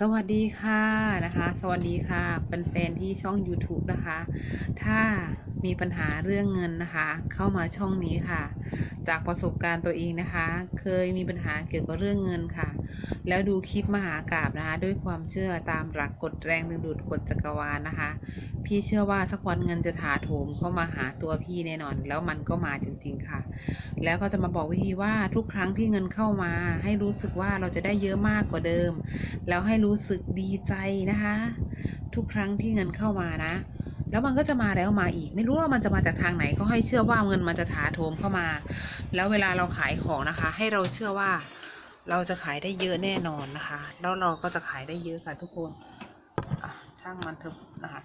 สวัสดีค่ะนะคะ สวัสดีค่ะเป็นแฟนๆที่ช่อง YouTube นะคะ ถ้ามีปัญหาเรื่องเงินนะคะ เข้ามาช่องนี้ค่ะ จากประสบการณ์ตัวเองนะคะ เคยมีปัญหาเกี่ยวกับเรื่องเงินค่ะ แล้วดูคลิปมหากราบนะคะ ด้วยความเชื่อตามหลักกฎแรงดึงดูดกฎจักรวาลนะคะ พี่เชื่อว่าสักวันเงินจะถาโถมเข้ามาหาตัวพี่แน่นอน แล้วมันก็มาจริงๆค่ะ แล้วก็จะมาบอกวิธีว่าทุกครั้งที่เงินเข้ามา ให้รู้สึกว่าเราจะได้เยอะมากกว่าเดิม แล้วให้รูู้้สึกดีใจนะคะ ทุกครั้งที่เงินเข้ามานะ แล้วมันก็จะมาแล้วมาอีก ไม่รู้ว่ามันจะมาจากทางไหนก็ให้เชื่อว่าเงินมันจะถาโถมเข้ามา แล้วเวลาเราขายของนะคะ ให้เราเชื่อว่าเราจะขายได้เยอะแน่นอนนะคะ แล้วเราก็จะขายได้เยอะค่ะทุกคนช่างมันเถอะนะคะ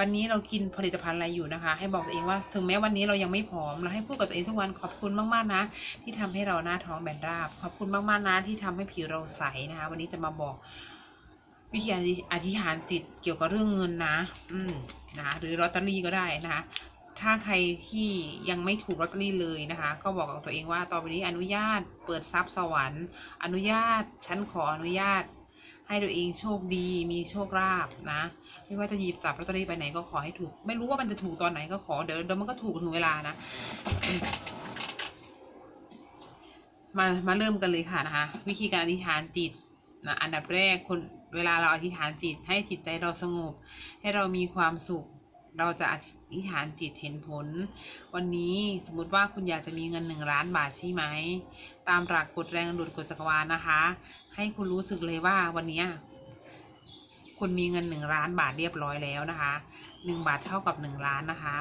วันนี้เรากินผลิตภัณฑ์อะไรอยู่นะคะ ให้บอกตัวเองว่าถึงแม้วันนี้เรายังไม่ผอมเราให้พูดกับตัวเองทุกวันขอบคุณมากๆนะ ที่ทำให้เราหน้าท้องแบนราบ ขอบคุณมากๆนะที่ทำให้ผิวเราใสนะคะ วันนี้จะมาบอกวิธีอธิษฐานจิตเกี่ยวกับเรื่องเงินนะ อืมนะ หรือลอตเตอรี่ก็ได้นะคะถ้าใครที่ยังไม่ถูกลอตเตอรี่เลยนะคะ ก็บอกกับตัวเองว่าต่อไปนี้อนุญาตเปิดทรัพย์สวรรค์ อนุญาตฉันขออนุญาต ให้ตัวเองโชคดีมีโชคลาภนะ ไม่ว่าจะหยิบจับลอตเตอรี่ไปไหนก็ขอให้ถูก ไม่รู้ว่ามันจะถูกตอนไหนก็ขอเดี๋ยวเดี๋ยวมันก็ถูกถึงเวลานะ มามาเริ่มกันเลยค่ะนะคะ วิธีการอธิษฐานจิตนะอันดับแรกคนเวลาเราอธิษฐานจิตให้จิตใจเราสงบ ให้เรามีความสุข เราจะอธิษฐานจิตเห็นผล วันนี้สมมติว่าคุณอยากจะมีเงินหนึ่งล้านบาทใช่ไหม ตามหลักกฎแรงดูดกฎจักรวาลนะคะ ให้คุณรู้สึกเลยว่าวันนี้คุณมีเงินหนึ่งล้านบาทเรียบร้อยแล้วนะคะหนึ่งบาทเท่ากับหนึ่งล้านนะคะ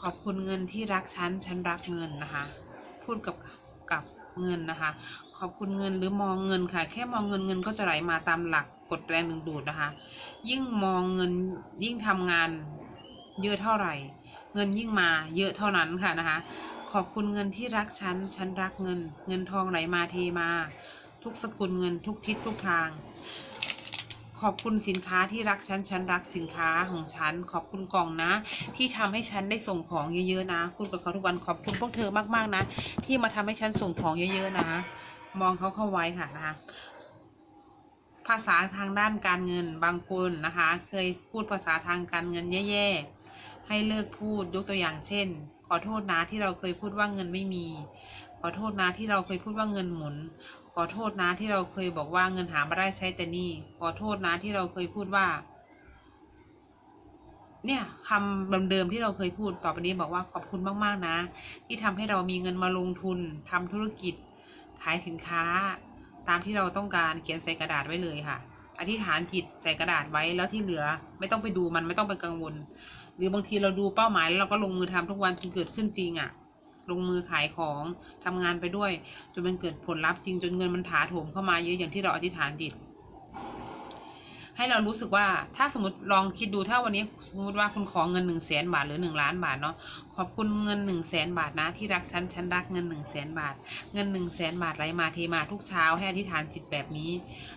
ขอบคุณเงินที่รักฉันฉันรักเงินนะคะ พูดกับกับเงินนะคะ ขอบคุณเงินหรือมองเงินค่ะ แค่มองเงินเงินก็จะไหลมาตามหลักกฎแรงดึงดูดนะคะ ยิ่งมองเงินยิ่งทำงาน เยอะเท่าไหร่ เงินยิ่งมาเยอะเท่านั้นค่ะนะคะ ขอบคุณเงินที่รักฉัน ฉันรักเงิน เงินทองไหลมาเทมา ทุกสกุลเงินทุกทิศทุกทาง ขอบคุณสินค้าที่รักฉัน ฉันรักสินค้าของฉัน ขอบคุณกล่องนะ ที่ทำให้ฉันได้ส่งของเยอะๆนะพูดกับเขาทุกวันขอบคุณพวกเธอมากๆนะ ที่มาทำให้ฉันส่งของเยอะๆนะ มองเขาเข้าไว้ค่ะนะคะภาษาทางด้านการเงินบางคนนะคะ เคยพูดภาษาทางการเงินแย่ๆ ให้เลิกพูดยกตัวอย่างเช่น ขอโทษนะที่เราเคยพูดว่าเงินไม่มี ขอโทษนะที่เราเคยพูดว่าเงินหมุน ขอโทษนะที่เราเคยบอกว่าเงินหามาได้ใช้แต่นี่ ขอโทษนะที่เราเคยพูดว่า เนี่ยคำเดิมๆที่เราเคยพูดต่อไปนี้บอกว่าขอบคุณมากๆนะ ที่ทำให้เรามีเงินมาลงทุนทำธุรกิจขายสินค้า ตามที่เราต้องการเขียนใส่กระดาษไว้เลยค่ะอธิษฐานจิตใส่กระดาษไว้แล้วที่เหลือ ไม่ต้องไปดูมันไม่ต้องไปกังวล รือบางทีเราดูเป้าหมายแล้วเราก็ลงมือทำทุกวันจนเกิดขึ้นจริงอะ่ะ ลงมือขายของทำงานไปด้วย จนมันเกิดผลลัพธ์จริงจนเงินมันถาโถมเข้ามาเยอะอย่างที่เราอธิษฐานจิต ให้เรารู้สึกว่าถ้าสมมติลองคิดดูถ้าวันนี้สมมติว่าคุณขอเงินหนึ่งแสนบาทหรือหนึ่งล้านบาทเนาะขอบคุณเงินหนึ่งแสนบาทนะ ที่รักฉันฉันรักเงินหนึ่งแสนบาท เงินหนึ่งแสนบาทไหลมาเทมาทุกเช้าให้อธิษฐานจิตแบบนี้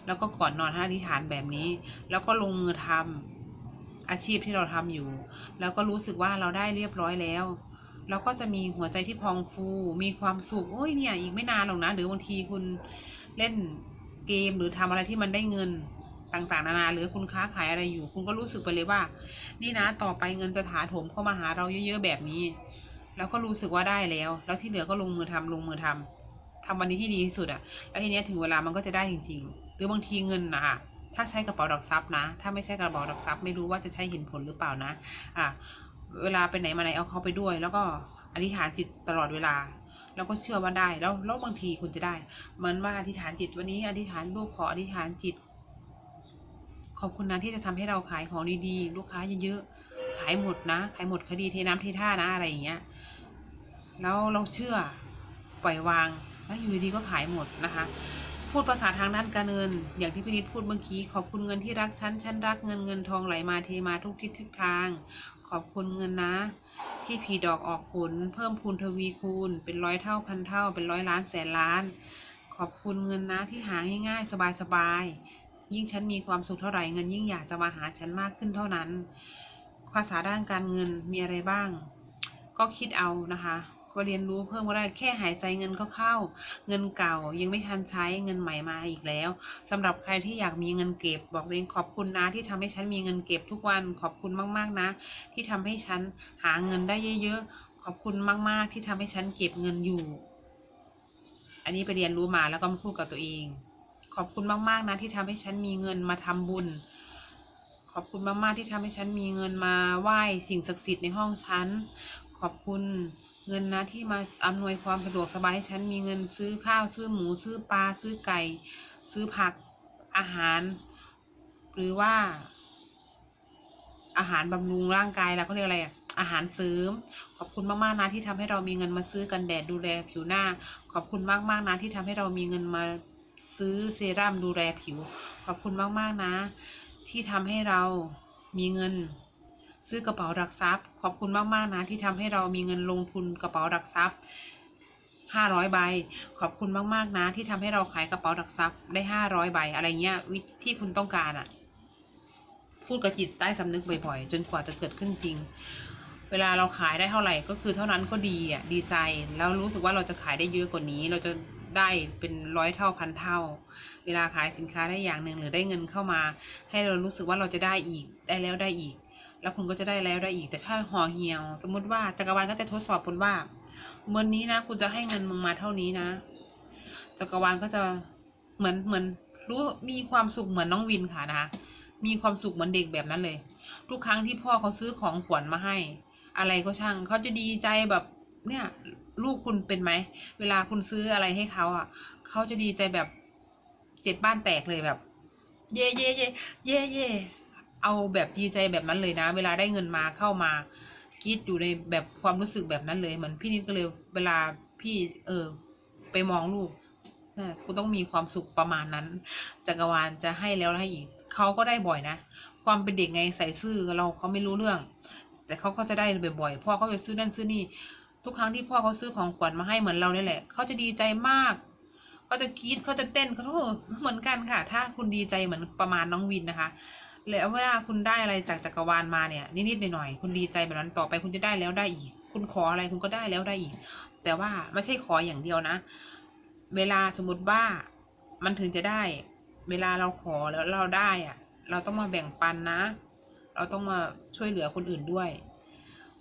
แล้วก็ก่อนนอนให้อธิษฐานแบบนี้ แล้วก็ลงมือทำ อาชีพที่เราทำอยู่ แล้วก็รู้สึกว่าเราได้เรียบร้อยแล้ว เราก็จะมีหัวใจที่พองฟู มีความสุขโอ้ยเนี่ย อีกไม่นานหรอกนะ หรือบางทีคุณเล่นเกมหรือทำอะไรที่มันได้เงินต่างๆนานาหรือคุณค้าขายอะไรอยู่ คุณก็รู้สึกไปเลยว่า นี่นะต่อไปเงินจะถาโถมเข้ามาหาเราเยอะๆแบบนี้ แล้วก็รู้สึกว่าได้แล้ว แล้วที่เหลือก็ลงมือทำลงมือทำทำวันนี้ที่ดีที่สุดอะแล้วทีเนี้ยถึงเวลามันก็จะได้จริง ๆ หรือบางทีเงินนะ ถ้าใช้กระเป๋าดอกทรัพย์นะ ถ้าไม่ใช่กระเป๋าดอกทรัพย์ไม่รู้ว่าจะใช้เห็นผลหรือเปล่านะ อะเวลาไปไหนมาไหนเอาเขาไปด้วย แล้วก็อธิษฐานจิตตลอดเวลา แล้วก็เชื่อว่าได้ แล้วแล้วบางทีคุณจะได้เหมือนว่าอธิษฐานจิตวันนี้อธิษฐานลูกขออธิษฐานจิต ขอบคุณนะที่จะทำให้เราขายของดีๆ ลูกค้าเยอะๆ ขายหมดนะ ขายหมดคดีเทน้ำเทท่านะอะไรอย่างเงี้ย แล้วเราเชื่อปล่อยวางแล้วอยู่ดีก็ขายหมดนะคะ พูดภาษาทางด้านการเงิน อย่างที่พี่นิดพูดเมื่อกี้ ขอบคุณเงินที่รักฉัน ฉันรักเงินเงินทองไหลมาเทมาทุกทิศทุกทาง ขอบคุณเงินนะ ที่ผีดอกออกผล เพิ่มพูนทวีคูณ เป็นร้อยเท่าพันเท่า เป็นร้อยล้านแสนล้าน ขอบคุณเงินนะที่หาง่ายๆสบายๆ ยิ่งฉันมีความสุขเท่าไหร่เงินยิ่งอยากจะมาหาฉันมากขึ้นเท่านั้น ภาษาด้านการเงินมีอะไรบ้าง ก็คิดเอานะคะ ก็เรียนรู้เพิ่มก็ได้แค่หายใจเงินเข้าเข้า เงินเก่ายังไม่ทันใช้เงินใหม่มาอีกแล้วสำหรับใครที่อยากมีเงินเก็บ บอกตัวเองขอบคุณนะที่ทำให้ฉันมีเงินเก็บทุกวันขอบคุณมากๆนะ ที่ทำให้ฉันหาเงินได้เยอะๆขอบคุณมาก ๆ ที่ทำให้ฉันเก็บเงินอยู่ อันนี้ไปเรียนรู้มาแล้วก็มาพูดกับตัวเอง ขอบคุณมากๆนะที่ทำให้ฉันมีเงินมาทำบุญขอบคุณมาก ๆ ที่ทำให้ฉันมีเงินมาไหว้สิ่งศักดิ์สิทธิ์ในห้องฉัน ขอบคุณ เงินนะที่มาอำนวยความสะดวกสบายให้ฉันมีเงินซื้อข้าวซื้อหมูซื้อปลาซื้อไก่ ซื้อผักอาหาร หรือว่า อาหารบำรุงร่างกายแล้วก็เรียกอะไรอะอาหารเสริม ขอบคุณมากๆนะที่ทำให้เรามีเงินมาซื้อกันแดดดูแลผิวหน้า ขอบคุณมากๆนะที่ทำให้เรามีเงินมาซื้อเซรั่มดูแลผิว ขอบคุณมากๆนะ ที่ทำให้เรามีเงิน ซื้อกระเป๋าหลักทรัพย์ ขอบคุณมากๆนะที่ทำให้เรามีเงินลงทุนกระเป๋าหลักทรัพย์ห้าร้อยใบ ขอบคุณมากๆนะ ที่ทำให้เราขายกระเป๋าหลักทรัพย์ได้ห้าร้อยใบ อะไรเงี้ยวิที่คุณต้องการอะพูดกับจิตใต้สำนึกบ่อยๆ จนกว่าจะเกิดขึ้นจริง เวลาเราขายได้เท่าไหร่ก็คือเท่านั้นก็ดีอะดีใจ แล้วรู้สึกว่าเราจะขายได้เยอะกว่านี้ เราจะได้เป็นร้อยเท่าพันเท่า เวลาขายสินค้าได้อย่างหนึ่งหรือได้เงินเข้ามา ให้เรารู้สึกว่าเราจะได้อีกได้แล้วได้อีก แล้วคุณก็จะได้แล้วได้อีกแต่ถ้าห่อเหี่ยว สมมติว่าจักรวาลก็จะทดสอบคุณว่าเมื่อนี้นะคุณจะให้เงินมึงมาเท่านี้นะจักรวาลก็จะเหมือนเหมือนรู้มีความสุขเหมือนน้องวินค่ะนะคะมีความสุขเหมือนเด็กแบบนั้นเลย ทุกครั้งที่พ่อเขาซื้อของขวัญมาให้ อะไรก็ช่างเขาจะดีใจแบบเนี่ย ลูกคุณเป็นไหม เวลาคุณซื้ออะไรให้เขาอะเขาจะดีใจแบบเจ็ดบ้านแตกเลยแบบ เย่เย่เย่เย่เย่ เอาแบบดีใจแบบนั้นเลยนะ เวลาได้เงินมาเข้ามากรีดอยู่ในแบบความรู้สึกแบบนั้นเลยเหมือนพี่นิดก็เลยเวลาพี่เออ ไปมองลูกนะคุณต้องมีความสุขประมาณนั้นจักรวาลจะให้แล้วให้อีกเขาก็ได้บ่อยนะความเป็นเด็กไงใส่ซื่อเราเขาไม่รู้เรื่อง แต่เขาก็จะได้บ่อยๆพ่อเขาจะซื้อนั่นซื้อนี่ ทุกครั้งที่พ่อเขาซื้อของขวัญมาให้เหมือนเราเนี่ยแหละเขาจะดีใจมากเขาจะกรี๊ดเขาจะเต้นเขาเหมือนกันค่ะ ถ้าคุณดีใจเหมือนประมาณน้องวินนะคะ แล้วเวลาคุณได้อะไรจากจักรวาลมาเนี่ยนิดๆหน่อยๆคุณดีใจแบบนั้นต่อไปคุณจะได้แล้วได้อีก คุณขออะไรคุณก็ได้แล้วได้อีก แต่ว่าไม่ใช่ขออย่างเดียวนะ เวลาสมมติว่ามันถึงจะได้ เวลาเราขอแล้วเราได้อะเราต้องมาแบ่งปันนะ เราต้องมาช่วยเหลือคนอื่นด้วย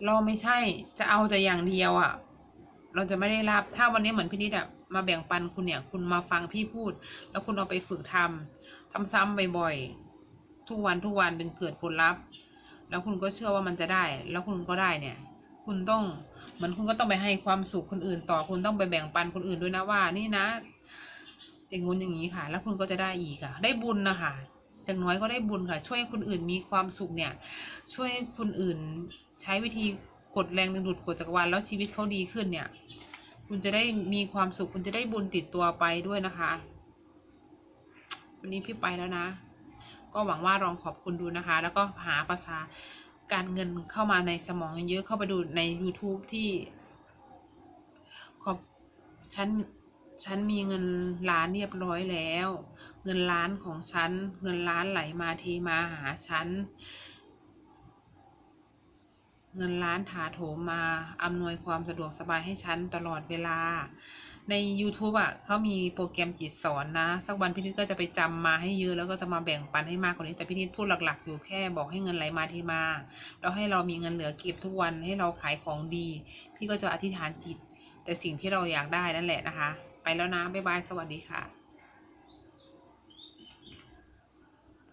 เราไม่ใช่จะเอาแต่อย่างเดียวอะ่ะ เราจะไม่ได้รับถ้าวันนี้เหมือนพี่นิดอะมาแบ่งปันคุณเนี่ย คุณมาฟังพี่พูด แล้วคุณเอาไปฝึกทำทำซ้ำบ่อยๆ ทุกวันทุกวันจนเกิดผลลัพธ์ แล้วคุณก็เชื่อว่ามันจะได้ แล้วคุณก็ได้เนี่ย คุณต้องเหมือนคุณก็ต้องไปให้ความสุขคนอื่นต่อคุณต้องไปแบ่งปันคนอื่นด้วยนะว่า นี่นะอย่างงู้นอย่างนี้ค่ะ แล้วคุณก็จะได้อีกอะได้บุญนะคะอย่างน้อยก็ได้บุญค่ะ ช่วยคนอื่นมีความสุขเนี่ย ช่วยคนอื่นใช้วิธีกดแรงดึงดูดกดจักรวาลแล้วชีวิตเขาดีขึ้นเนี่ย คุณจะได้มีความสุข คุณจะได้บุญติดตัวไปด้วยนะคะ วันนี้พี่ไปแล้วนะ ก็หวังว่าลองขอบคุณดูนะคะ แล้วก็หาภาษาการเงินเข้ามาในสมองเยอะเข้าไปดูใน YouTube ที่ ขอบฉันฉันมีเงินล้านเรียบร้อยแล้ว เงินล้านของฉัน เงินล้านไหลมาเทมาหาฉัน เงินล้านถาโถมมาอำนวยความสะดวกสบายให้ฉันตลอดเวลา ใน YouTube อะเขามีโปรแกรมจิตสอนนะ สักวันพี่นิดก็จะไปจำมาให้เยอะแล้วก็จะมาแบ่งปันให้มากกว่านี้ แต่พี่นิดพูดหลักๆ อยู่แค่บอกให้เงินไหลมาเทมา แล้วให้เรามีเงินเหลือเก็บทุกวันให้เราขายของดี พี่ก็จะอธิษฐานจิต แต่สิ่งที่เราอยากได้นั่นแหละนะคะ ไปแล้วนะบ๊ายบายสวัสดีค่ะ